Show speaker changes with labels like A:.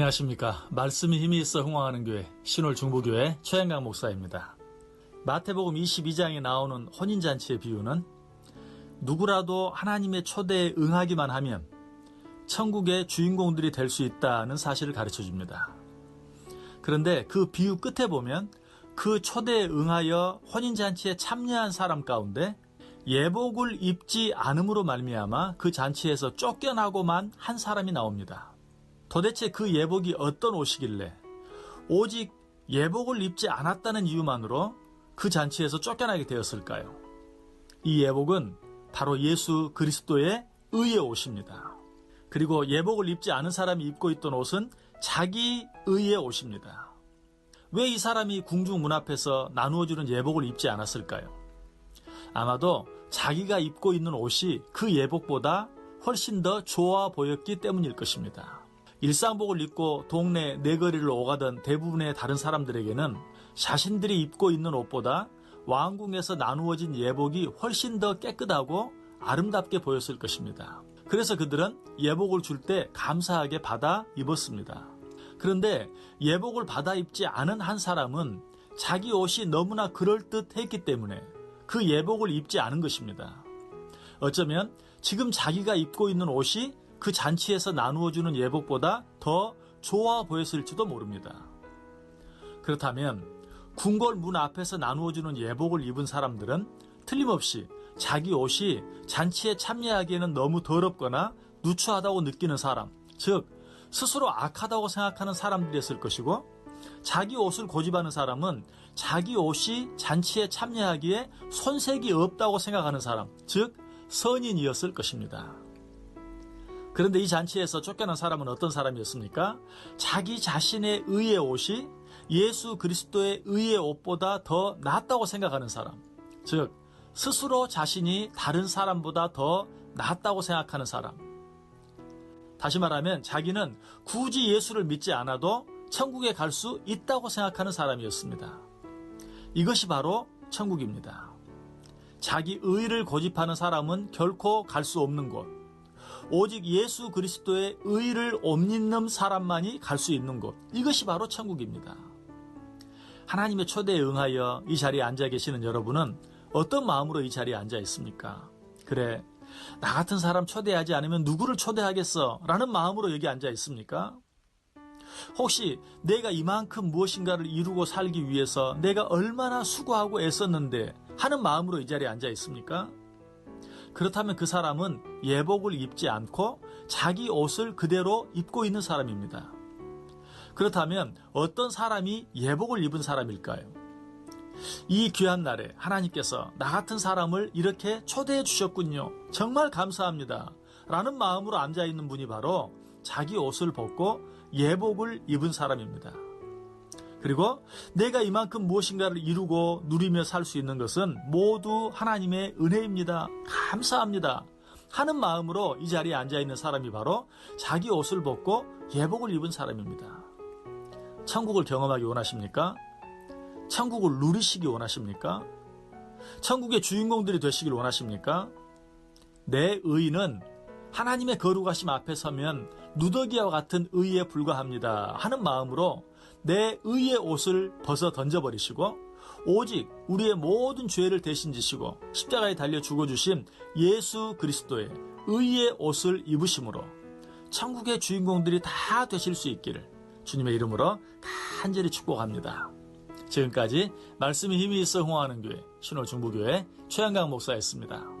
A: 안녕하십니까. 말씀이 힘이 있어 흥왕하는 교회 신월 중보교회 최양강 목사입니다. 마태복음 22장에 나오는 혼인잔치의 비유는 누구라도 하나님의 초대에 응하기만 하면 천국의 주인공들이 될 수 있다는 사실을 가르쳐 줍니다. 그런데 그 비유 끝에 보면 그 초대에 응하여 혼인잔치에 참여한 사람 가운데 예복을 입지 않음으로 말미암아 그 잔치에서 쫓겨나고만 한 사람이 나옵니다. 도대체 그 예복이 어떤 옷이길래 오직 예복을 입지 않았다는 이유만으로 그 잔치에서 쫓겨나게 되었을까요? 이 예복은 바로 예수 그리스도의 의의 옷입니다. 그리고 예복을 입지 않은 사람이 입고 있던 옷은 자기 의의 옷입니다. 왜 이 사람이 궁중 문 앞에서 나누어주는 예복을 입지 않았을까요? 아마도 자기가 입고 있는 옷이 그 예복보다 훨씬 더 좋아 보였기 때문일 것입니다. 일상복을 입고 동네 내거리를 오가던 대부분의 다른 사람들에게는 자신들이 입고 있는 옷보다 왕궁에서 나누어진 예복이 훨씬 더 깨끗하고 아름답게 보였을 것입니다. 그래서 그들은 예복을 줄 때 감사하게 받아 입었습니다. 그런데 예복을 받아 입지 않은 한 사람은 자기 옷이 너무나 그럴듯 했기 때문에 그 예복을 입지 않은 것입니다. 어쩌면 지금 자기가 입고 있는 옷이 그 잔치에서 나누어주는 예복보다 더 좋아 보였을지도 모릅니다. 그렇다면 궁궐 문 앞에서 나누어주는 예복을 입은 사람들은 틀림없이 자기 옷이 잔치에 참여하기에는 너무 더럽거나 누추하다고 느끼는 사람, 즉 스스로 악하다고 생각하는 사람들이었을 것이고 자기 옷을 고집하는 사람은 자기 옷이 잔치에 참여하기에 손색이 없다고 생각하는 사람, 즉 선인이었을 것입니다. 그런데 이 잔치에서 쫓겨난 사람은 어떤 사람이었습니까? 자기 자신의 의의 옷이 예수 그리스도의 의의 옷보다 더 낫다고 생각하는 사람. 즉, 스스로 자신이 다른 사람보다 더 낫다고 생각하는 사람. 다시 말하면 자기는 굳이 예수를 믿지 않아도 천국에 갈 수 있다고 생각하는 사람이었습니다. 이것이 바로 천국입니다. 자기 의를 고집하는 사람은 결코 갈 수 없는 곳. 오직 예수 그리스도의 의를 못 믿는 사람만이 갈 수 있는 곳. 이것이 바로 천국입니다. 하나님의 초대에 응하여 이 자리에 앉아 계시는 여러분은 어떤 마음으로 이 자리에 앉아 있습니까? 그래, 나 같은 사람 초대하지 않으면 누구를 초대하겠어? 라는 마음으로 여기 앉아 있습니까? 혹시 내가 이만큼 무엇인가를 이루고 살기 위해서 내가 얼마나 수고하고 애썼는데 하는 마음으로 이 자리에 앉아 있습니까? 그렇다면 그 사람은 예복을 입지 않고 자기 옷을 그대로 입고 있는 사람입니다. 그렇다면 어떤 사람이 예복을 입은 사람일까요? 이 귀한 날에 하나님께서 나 같은 사람을 이렇게 초대해 주셨군요. 정말 감사합니다. 라는 마음으로 앉아 있는 분이 바로 자기 옷을 벗고 예복을 입은 사람입니다. 그리고 내가 이만큼 무엇인가를 이루고 누리며 살 수 있는 것은 모두 하나님의 은혜입니다. 감사합니다. 하는 마음으로 이 자리에 앉아 있는 사람이 바로 자기 옷을 벗고 예복을 입은 사람입니다. 천국을 경험하기 원하십니까? 천국을 누리시기 원하십니까? 천국의 주인공들이 되시길 원하십니까? 내 의는 하나님의 거룩하심 앞에 서면 누더기와 같은 의에 불과합니다. 하는 마음으로 내 의의 옷을 벗어 던져버리시고 오직 우리의 모든 죄를 대신 지시고 십자가에 달려 죽어주신 예수 그리스도의 의의 옷을 입으심으로 천국의 주인공들이 다 되실 수 있기를 주님의 이름으로 간절히 축복합니다. 지금까지 말씀이 힘이 있어 홍하는 교회 신호 중부교회 최한강 목사였습니다.